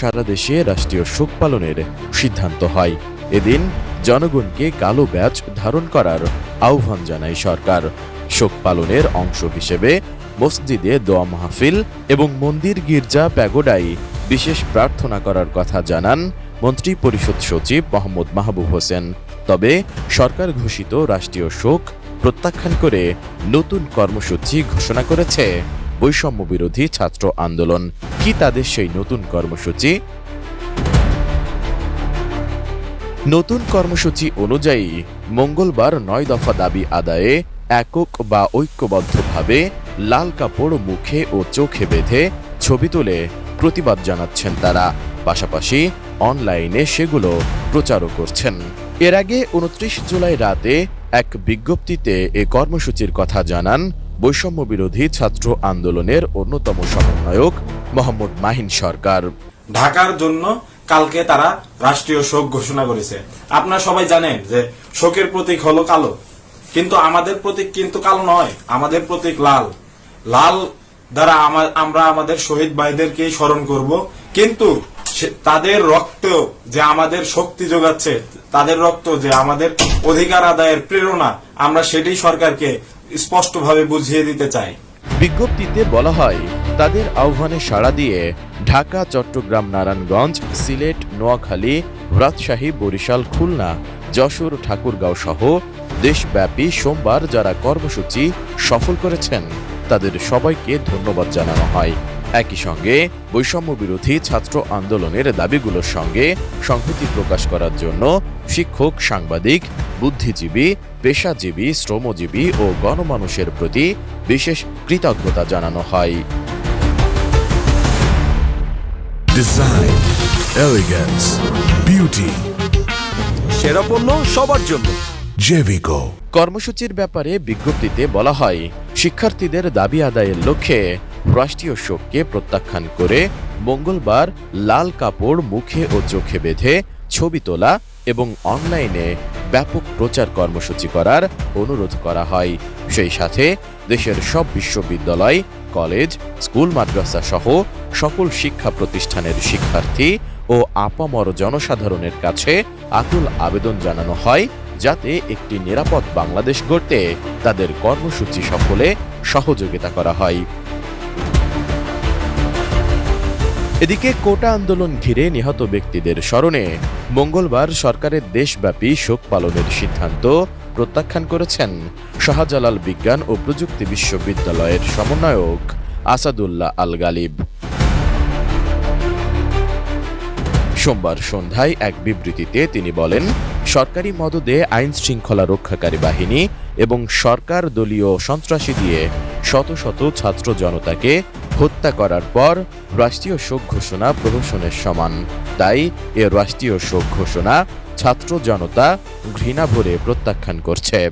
সারা দেশে রাষ্ট্রীয় শোক পালনের সিদ্ধান্ত হয়। এদিন জনগণকে কালো ব্যাচ ধারণ করার আহ্বান জানায় সরকার। শোক পালনের অংশ হিসেবে মসজিদে দোয়া মাহফিল এবং মন্দির গির্জা প্যাগোডায় বিশেষ প্রার্থনা করার কথা জানান মন্ত্রী পরিষদ সচিব মোহাম্মদ মাহবুব হোসেন। তবে সরকার ঘোষিত রাষ্ট্রীয় শোক প্রত্যাখ্যান করে নতুন কর্মসূচি ঘোষণা করেছে বৈষম্য বিরোধী ছাত্র আন্দোলন। কি তাদের সেই নতুন কর্মসূচি? নতুন কর্মসূচি অনুযায়ী মঙ্গলবার নয় দফা দাবি আদায়ে একক বা ঐক্যবদ্ধভাবে লাল কাপড় মুখে ও চোখে বেঁধে ছবি তুলে প্রতিবাদ জানাচ্ছেন তারা। পাশাপাশি অনলাইনে সেগুলো প্রচারও করছেন। এর আগে উনত্রিশ জুলাই রাতে এক বিজ্ঞপ্তিতে এ কর্মসূচির কথা জানান বৈষম্য বিরোধী ছাত্র আন্দোলনের অন্যতম সমন্বয়ক মোহাম্মদ মাহিন সরকার। ঢাকার জন্য কালকে তারা রাষ্ট্রীয় শোক ঘোষণা করেছে। আপনারা সবাই জানেন যে শোকের প্রতীক হলো কালো। কিন্তু আমাদের প্রতীক কিন্তু কালো নয় আমাদের প্রতীক লাল। লাল দ্বারা আমরা আমাদের শহীদ ভাইদেরকে স্মরণ করব। কিন্তু তাদের রক্ত যে আমাদের শক্তি যোগাচ্ছে তাদের রক্ত যে আমাদের অধিকার আদায়ের প্রেরণা আমরা সেটাই সরকারকে স্পষ্টভাবে বুঝিয়ে দিতে চাই। বিজ্ঞপ্তিতে বলা হয় তাদের আহ্বানে সাড়া দিয়ে ঢাকা, চট্টগ্রাম, নারায়ণগঞ্জ, সিলেট, নোয়াখালী, রাজশাহী, বরিশাল, খুলনা, যশোর, ঠাকুরগাঁও সহ দেশব্যাপী সোমবার যারা কর্মসূচি সফল করেছেন, তাদের সবাইকে ধন্যবাদ জানানো হয়। একই সঙ্গে বৈষম্য বিরোধী ছাত্র আন্দোলনের দাবিগুলোর সঙ্গে সংহতি প্রকাশ করার জন্য শিক্ষক, সাংবাদিক, বুদ্ধিজীবী, পেশাজীবী, শ্রমজীবী ও গণমানুষের প্রতি বিশেষ কৃতজ্ঞতা জানানো হয়। Design, elegance, beauty, সেরা পণ্য সবার জন্য Jevico. কর্মসূচির ব্যাপারে বিজ্ঞপ্তিতে বলা হয় শিক্ষার্থীদের দাবি আদায়ের লক্ষ্যে রাষ্ট্রীয় শোককে প্রত্যাখ্যান করে মঙ্গলবার লাল কাপড় মুখে ও চোখে বেঁধে ছবি তোলা এবং অনলাইনে ব্যাপক প্রচার কর্মসূচি করার অনুরোধ করা হয়। সেই সাথে দেশের সব বিশ্ববিদ্যালয়, কলেজ, স্কুল, মাদ্রাসা সহ সকল শিক্ষা প্রতিষ্ঠানের শিক্ষার্থী ও আপামর জনসাধারণের কাছে আকুল আবেদন জানানো হয় যাতে একটি নিরাপদ বাংলাদেশ গড়তে তাদের কর্মসূচি সফলে সহযোগিতা করা হয়। এদিকে কোটা আন্দোলন ঘিরে নিহত ব্যক্তিদের স্মরণে মঙ্গলবার সরকারের দেশব্যাপী শোক পালনের সিদ্ধান্ত প্রত্যাখ্যান করেছেন শাহজালাল বিজ্ঞান ও প্রযুক্তি বিশ্ববিদ্যালয়ের সমন্বয়ক আসাদুল্লাহ আল গালিব। সোমবার সন্ধ্যায় এক বিবৃতিতে তিনি বলেন, সরকারি মদদে আইন শৃঙ্খলা রক্ষাকারী বাহিনী এবং সরকার দলীয় সন্ত্রাসী দিয়ে শত শত ছাত্র জনতাকে হত্যা করার পর রাষ্ট্রীয় শোক ঘোষণা প্রহসনের সমান। তাই এ রাষ্ট্রীয় শোক ঘোষণা ছাত্র জনতা ঘৃণা ভরে প্রত্যাখ্যান করছে।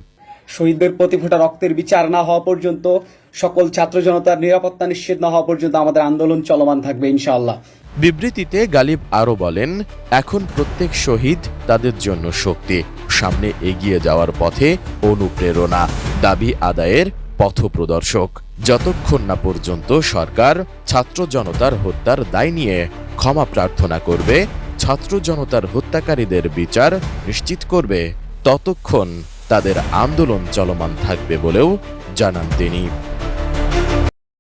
শহীদদের প্রতি ফোঁটা রক্তের বিচার না হওয়া পর্যন্ত সকল ছাত্র জনতার নিরাপত্তা নিশ্চিত না হওয়া পর্যন্ত আমাদের আন্দোলন চলমান থাকবে ইনশাআল্লাহ। বিবৃতিতে গালিব আরও বলেন এখন প্রত্যেক শহীদ তাদের জন্য শক্তি সামনে এগিয়ে যাওয়ার পথে অনুপ্রেরণা দাবি আদায়ের পথপ্রদর্শক। যতক্ষণ না পর্যন্ত সরকার ছাত্র জনতার হত্যার দায় নিয়ে ক্ষমা প্রার্থনা করবে, ছাত্র জনতার হত্যাকারীদের বিচার নিশ্চিত করবে, ততক্ষণ তাদের আন্দোলন চলমান থাকবে বলেও জানান তিনি।